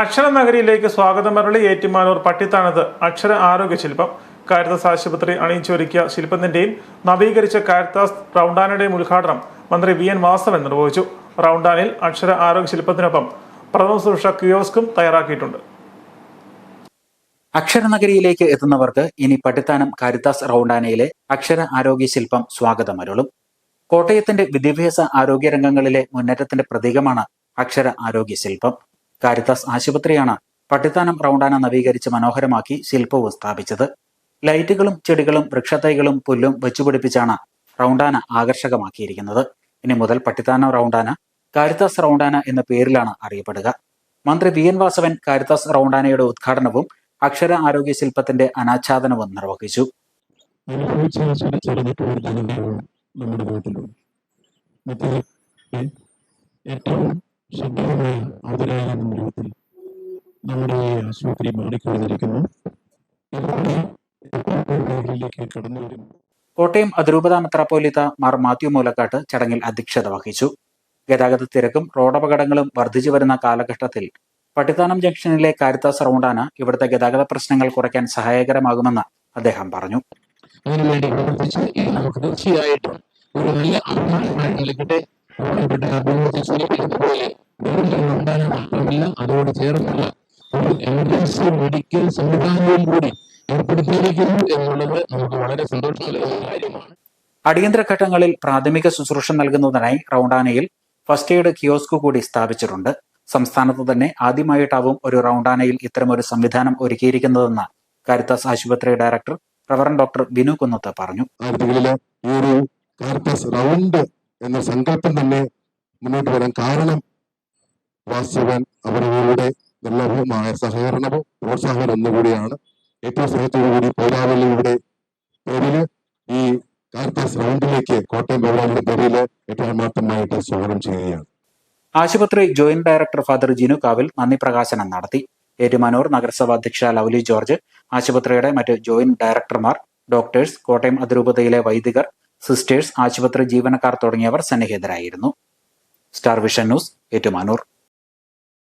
അക്ഷരനഗരിയിലേക്ക് സ്വാഗതം മരളി ഏറ്റുമാനൂർ പട്ടിത്താനത്ത് അക്ഷര ആരോഗ്യ ശില്പം. കാരിത്താസ് ആശുപത്രി അണിയിച്ചൊരുക്കിയ ശില്പത്തിന്റെയും നവീകരിച്ച കാരിത്താസ് റൗണ്ടാനയുടെയും ഉദ്ഘാടനം മന്ത്രി വി എൻ വാസവൻ നിർവഹിച്ചു. റൗണ്ടാനിൽ അക്ഷര ആരോഗ്യ ശില്പത്തിനൊപ്പം പ്രഥമ സുരക്ഷ കിയോസ്കും തയ്യാറാക്കിയിട്ടുണ്ട്. അക്ഷരനഗരിയിലേക്ക് എത്തുന്നവർക്ക് ഇനി പട്ടിത്താനം കാരിത്താസ് റൗണ്ടാനയിലെ അക്ഷര ആരോഗ്യ ശില്പം സ്വാഗതമരുളും കോട്ടയത്തിന്റെ വിദ്യാഭ്യാസ ആരോഗ്യ രംഗങ്ങളിലെ മുന്നേറ്റത്തിന്റെ പ്രതീകമാണ് അക്ഷര ആരോഗ്യ ശില്പം. കാരിത്താസ് ആശുപത്രിയാണ് പട്ടിത്താനം റൗണ്ടാന നവീകരിച്ച് മനോഹരമാക്കി ശില്പവും സ്ഥാപിച്ചത്. ലൈറ്റുകളും ചെടികളും വൃക്ഷത്തൈകളും പുല്ലും വെച്ചുപിടിപ്പിച്ചാണ് റൗണ്ടാന ആകർഷകമാക്കിയിരിക്കുന്നത്. ഇനി മുതൽ പട്ടിത്താനം റൗണ്ടാന കാരിത്താസ് റൗണ്ടാന എന്ന പേരിലാണ് അറിയപ്പെടുക. മന്ത്രി വി എൻ വാസവൻ കാരിത്താസ് റൗണ്ടാനയുടെ ഉദ്ഘാടനവും അക്ഷര ആരോഗ്യ ശില്പത്തിന്റെ അനാച്ഛാദനവും നിർവഹിച്ചു. ഏറ്റവും ശ്രദ്ധേയമായ അവതരായ രൂപത്തിൽ നമ്മുടെ ഈ ആശുപത്രി മാറിക്കൊണ്ടിരിക്കുന്നു. മേഖലയിലേക്ക് കടന്നു കോട്ടയം അതിരൂപത മെത്രാപ്പോലിത്ത മാർ മാത്യു മൂലക്കാട്ട് ചടങ്ങിൽ അധ്യക്ഷത വഹിച്ചു. ഗതാഗത തിരക്കും റോഡപകടങ്ങളും വർദ്ധിച്ചു വരുന്ന കാലഘട്ടത്തിൽ പട്ടിത്താനം ജംഗ്ഷനിലെ കാരിത്താസ് റൗണ്ടാന ഇവിടുത്തെ ഗതാഗത പ്രശ്നങ്ങൾ കുറയ്ക്കാൻ സഹായകരമാകുമെന്ന് അദ്ദേഹം പറഞ്ഞു. അതിനുവേണ്ടി പ്രവർത്തിച്ച് നമുക്ക് തീർച്ചയായിട്ടും ഒരു നല്ല അവതാരമായി നൽകട്ടെ. ബഹുമാനപ്പെട്ട അഭിമുഖത്തിൽ സൂചിപ്പിക്കുന്ന പോലെ ഉണ്ടാകാൻ മാത്രമല്ല. അതോട് ചേർന്നുള്ള ഒരു എമർജൻസി മെഡിക്കൽ സംവിധാനവും കൂടി ഏർപ്പെടുത്തിയിരിക്കുന്നു എന്നുള്ളത് നമുക്ക് വളരെ സന്തോഷം നൽകുന്ന കാര്യമാണ്. അടിയന്തര ഘട്ടങ്ങളിൽ പ്രാഥമിക ശുശ്രൂഷ നൽകുന്നതിനായി റൗണ്ടാനയിൽ ഫസ്റ്റ് എയ്ഡ് കിയോസ്ക് കൂടി സ്ഥാപിച്ചിട്ടുണ്ട്. സംസ്ഥാനത്ത് തന്നെ ആദ്യമായിട്ടാവും ഒരു റൗണ്ടാനയിൽ ഇത്തരമൊരു സംവിധാനം ഒരുക്കിയിരിക്കുന്നതെന്ന് കാരിത്താസ് ആശുപത്രി director reverend doctor Binu Kunnath പറഞ്ഞു. ഈ ഒരു റൗണ്ട് എന്ന സങ്കല്പം തന്നെ മുന്നോട്ട് വരാൻ കാരണം വാസ്തവൻ അവരുടെ നിർലഭമായ സഹകരണവും പ്രോത്സാഹനം ഒന്നുകൂടിയാണ്. ഏറ്റവും സ്നേഹത്തോടുകൂടി പൗരാവലിയുടെ പേരിൽ ഈ കാർത്താസ് റൗണ്ടിലേക്ക് കോട്ടയം പൗരാവലിയുടെ പേരിൽ ഏറ്റവും ആത്മാർത്ഥമായിട്ട് സ്വാഗതം ചെയ്യുകയാണ്. ആശുപത്രി ജോയിന്റ് ഡയറക്ടർ ഫാദർ ജിനു കാവിൽ നന്ദി പ്രകാശനം നടത്തി. ഏറ്റുമാനൂർ നഗരസഭാ അധ്യക്ഷ ലവ്ലി ജോർജ് ആശുപത്രിയുടെ മറ്റ് ജോയിന്റ് ഡയറക്ടർമാർ ഡോക്ടേഴ്സ് കോട്ടയം അതിരൂപതയിലെ വൈദികർ സിസ്റ്റേഴ്സ് ആശുപത്രി ജീവനക്കാർ തുടങ്ങിയവർ സന്നിഹിതരായിരുന്നു. Star vision news Ettumanoor.